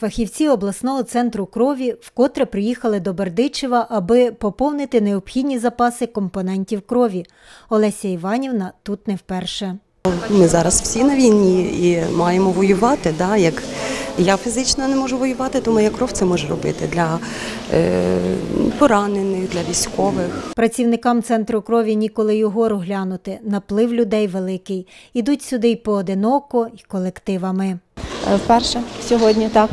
Фахівці обласного центру крові вкотре приїхали до Бердичева, аби поповнити необхідні запаси компонентів крові. Олеся Іванівна тут не вперше. Ми зараз всі на війні і маємо воювати. Да? Як я фізично не можу воювати, то моя кров це може робити для е, поранених, для військових. Працівникам центру крові ніколи й угору глянути. Наплив людей великий. Ідуть сюди й поодиноко, й колективами. Е, Вперше сьогодні так.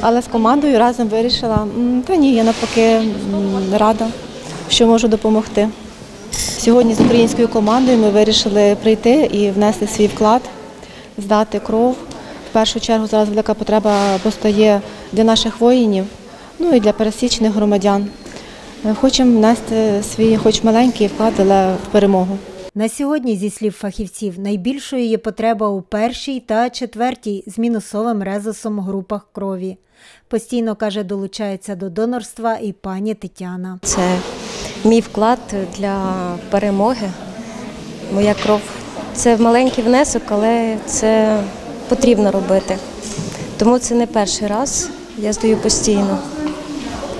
Але з командою разом вирішила, «М, та ні, я навпаки рада, що можу допомогти. Сьогодні з українською командою ми вирішили прийти і внести свій вклад, здати кров. В першу чергу зараз велика потреба постає для наших воїнів, ну і для пересічних громадян. Е, Хочемо внести свій, хоч маленький вклад, але в перемогу. На сьогодні, зі слів фахівців, найбільшою є потреба у першій та четвертій з мінусовим резусом групах крові. Постійно каже, долучається до донорства і пані Тетяна. Це мій вклад для перемоги. Моя кров це маленький внесок, але це потрібно робити. Тому це не перший раз. Я здаю постійно.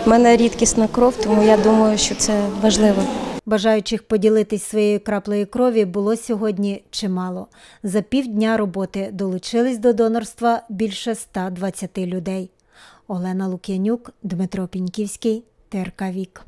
У мене рідкісна кров, тому я думаю, що це важливо. Бажаючих поділитись своєю краплею крові було сьогодні чимало. За півдня роботи долучились до донорства більше 120 людей. Олена Лук'янюк, Дмитро Піньківський, ТРК Вік.